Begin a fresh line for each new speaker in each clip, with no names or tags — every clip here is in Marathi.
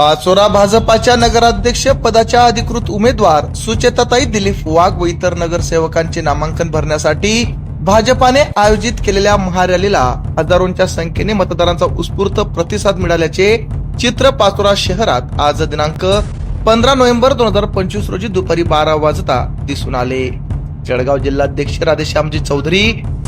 पाचोरा भाजपाच्या नगराध्यक्ष पदाच्या अधिकृत उमेदवार सुचेताताई दिलीप वाघ व इतर नगरसेवकांचे नामांकन भरण्यासाठी भाजपाने आयोजित केलेल्या महारॅलीला हजारोंच्या संख्येने मतदारांचा उत्स्फूर्त प्रतिसाद मिळाल्याचे चित्र पाचोरा शहरात आज दिनांक पंधरा नोव्हेंबर दोन हजार पंचवीस रोजी दुपारी बारा वाजता दिसून आले. जळगाव जिल्हाध्यक्ष राधेश्यामजी चौधरी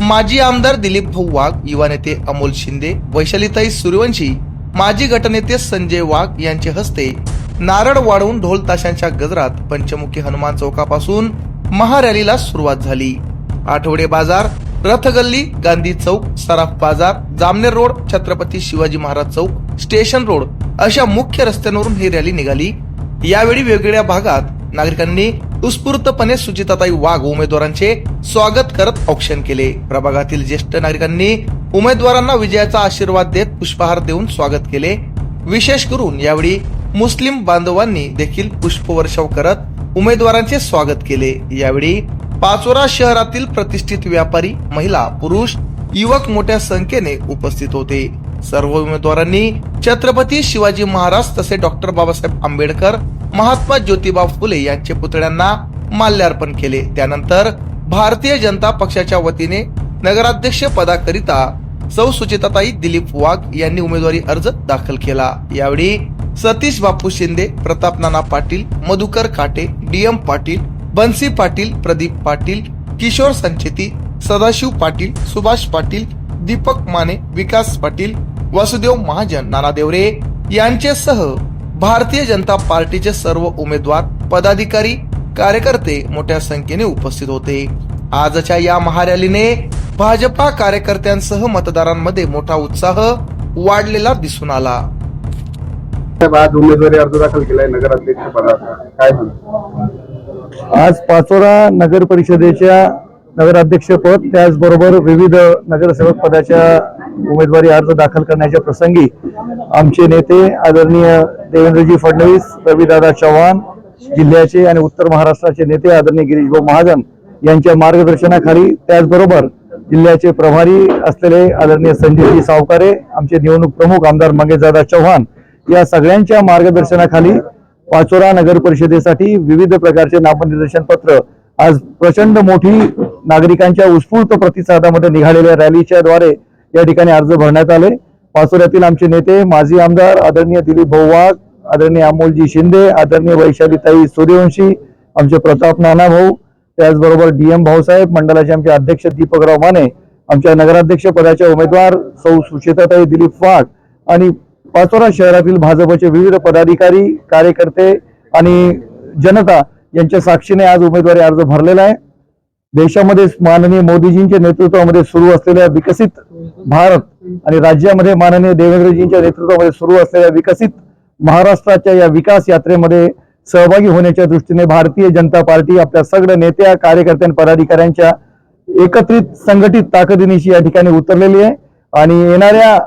माजी आमदार दिलीप भाऊ वाघ युवा नेते अमोल शिंदे वैशालीताई सूर्यवंशी माजी गटनेते संजय वाघ यांचे हस्ते नारळ वाढवून ढोल ताशांच्या गजरात पंचमुखी हनुमान चौकापासून महारॅलीला सुरुवात झाली. आठवडे बाजार रथगल्ली Gandhi Chowk Saraf Bazaar Jamner road Chhatrapati Shivaji Maharaj Chowk station road अशा मुख्य रस्त्यांवरून ही रॅली निघाली. यावेळी वेगवेगळ्या भागात नागरिकांनी उत्स्फूर्तपणे सुचिताताई वाघ उमेदवारांचे स्वागत करत औक्षण केले. प्रभागातील ज्येष्ठ नागरिकांनी उमेदवारांना विजयाचा आशीर्वाद देत पुष्पहार देऊन स्वागत केले. विशेष करून यावेळी मुस्लिम बांधवांनी देखील पुष्पवर्षाव करत उमेदवारांचे स्वागत केले. यावेळी पाचोरा शहरातील प्रतिष्ठित व्यापारी महिला पुरुष युवक मोठ्या संख्येने उपस्थित होते. सर्व उमेदवारांनी छत्रपती शिवाजी महाराज तसे डॉक्टर बाबासाहेब आंबेडकर महात्मा ज्योतिबा फुले यांचे पुतळ्यांना माल्यार्पण केले. त्यानंतर भारतीय जनता पक्षाच्या वतीने नगराध्यक्ष पदाकरिता सौ सुचिताताई दिलीप वाघ यांनी उमेदवारी अर्ज दाखल केला. यावेळी सतीश बापू शिंदे प्रताप नाना पाटील मधुकर काटे डीएम पाटील बन्सी पाटील प्रदीप पाटील किशोर संचेती सदाशिव पाटील सुभाष पाटील दीपक माने विकास पाटील वासुदेव महाजन नाना देवरे यांचेसह भारतीय जनता पार्टीचे सर्व उमेदवार पदाधिकारी कार्यकर्ते मोठ्या संख्येने उपस्थित होते. आजच्या या महारॅलीने भाजपा कार्यकर्त्यांसह मतदारांमध्ये मोठा उत्साह वाढलेला दिसून आला.
आज उमेदवारी अर्ज दाखल केलाय नगराध्यक्ष पदाचा. काय
आज पाचोरा नगर परिषदेच्या नगराध्यक्ष पद त्याचबरोबर विविध नगरसेवक पदाच्या उमेदवारी अर्ज दाखल करण्याच्या प्रसंगी आमचे नेते आदरणीय देवेंद्रजी फडणवीस रविदादा चव्हाण जिल्ह्याचे आणि उत्तर महाराष्ट्राचे नेते आदरणीय गिरीशभाऊ महाजन यांच्या मार्गदर्शनाखाली त्याचबरोबर जिल्ह्याचे प्रभारी असलेले आदरणीय संजयजी सावकारे आमचे निवडणूक प्रमुख आमदार मंगेशदादा चव्हाण या सगळ्यांच्या मार्गदर्शनाखाली पाचोरा नगर परिषदेसाठी विविध प्रकारचे नामनिर्देशन पत्र आज प्रचंड मोठी नागरिकांच्या उत्स्फूर्त प्रतिसादामध्ये निघालेल्या रॅलीच्या द्वारे या ठिकाणी अर्ज भरण्यात आले. पाचोऱ्यातील आमचे नेते माजी आमदार आदरणीय दिलीप भाऊ वाघ आदरणीय अमोलजी शिंदे आदरणीय वैशालीताई सूर्यवंशी आमचे प्रताप नाना भाऊ त्याचबरोबर डी एम भाऊसाहेब मंडळाचे आमचे अध्यक्ष दीपकराव माने आमच्या नगराध्यक्ष पदाच्या उमेदवार सौ सुचेताताई दिलीप वाघ आणि पाचोरा शहरातील भाजपचे विविध पदाधिकारी कार्यकर्ते आणि जनता यांच्या साक्षीने आज उमेदवारी अर्ज भरलेला आहे. देशामध्ये माननीय मोदीजींच्या नेतृत्वामध्ये सुरू असलेल्या विकसित भारत आणि राज्यामध्ये माननीय देवेंद्रजींच्या नेतृत्वामध्ये सुरू असलेल्या विकसित महाराष्ट्राच्या या विकास यात्रेमध्ये सहभागी होण्याच्या दृष्टीने भारतीय जनता पार्टी आपल्या सगळ्या नेत्या कार्यकर्त्या पदाधिकाऱ्यांच्या एकत्रित संघटित ताकदीनिशी या ठिकाणी उतरलेली आहे. आणि येणाऱ्या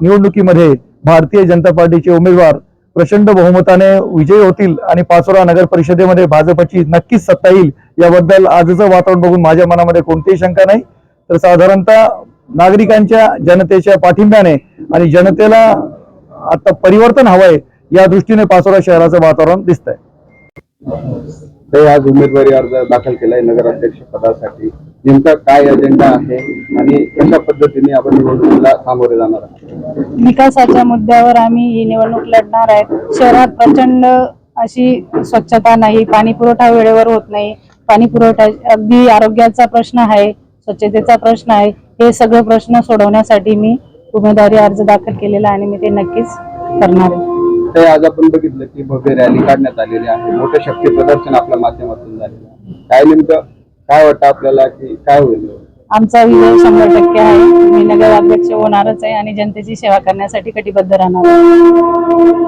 निवडणुकीमध्ये भारतीय जनता पार्टीचे उमेदवार प्रचंड बहुमताने विजयी होतील आणि पाचोरा नगर परिषदेमध्ये भाजपची नक्कीच सत्ता येईल याबद्दल आजचं वातावरण बघून माझ्या मनामध्ये कोणतीही शंका नाही. तर साधारणतः नागरिकांच्या जनतेच्या पाठिंब्याने आणि जनतेला आता परिवर्तन हवंय या दृष्टीने पाचोरा शहराचं वातावरण दिसतंय.
ते आज उमेदवारी अर्ज दाखल केलाय नगराध्यक्ष पदासाठी. नेमका काय अजेंडा आहे आणि कशा पद्धतीने आपण निवडणुकीला सामोरे जाणार आहात?
विकासाच्या मुद्द्यावर आम्ही ही निवडणूक लढणार आहेत शहरात प्रचंड अशी स्वच्छता नाही पाणी पुरवठा वेळेवर होत नाही. पाणी पुरवठा अगदी आरोग्याचा प्रश्न आहे स्वच्छतेचा प्रश्न आहे. हे सगळे प्रश्न सोडवण्यासाठी मी उमेदवारी अर्ज दाखल केलेला आहे आणि मी ते नक्कीच करणार आहे.
आता आज आपण बघितलं की भव्य रॅली काढण्यात आलेली आहे. मोठं शक्ती प्रदर्शन आपल्या माध्यमातून झालेलं आहे. काय नेमकं काय वाटतं आपल्याला की काय होईल?
आमचा विजय शंभर टक्के आहे. मी नगराध्यक्ष होणारच आहे आणि जनतेची सेवा करण्यासाठी कटिबद्ध राहणार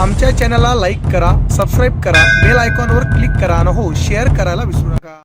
आमच्या चॅनलला लाईक करा सबस्क्राईब करा बेल आयकॉनवर क्लिक करा आणि हो शेअर करायला विसरू नका.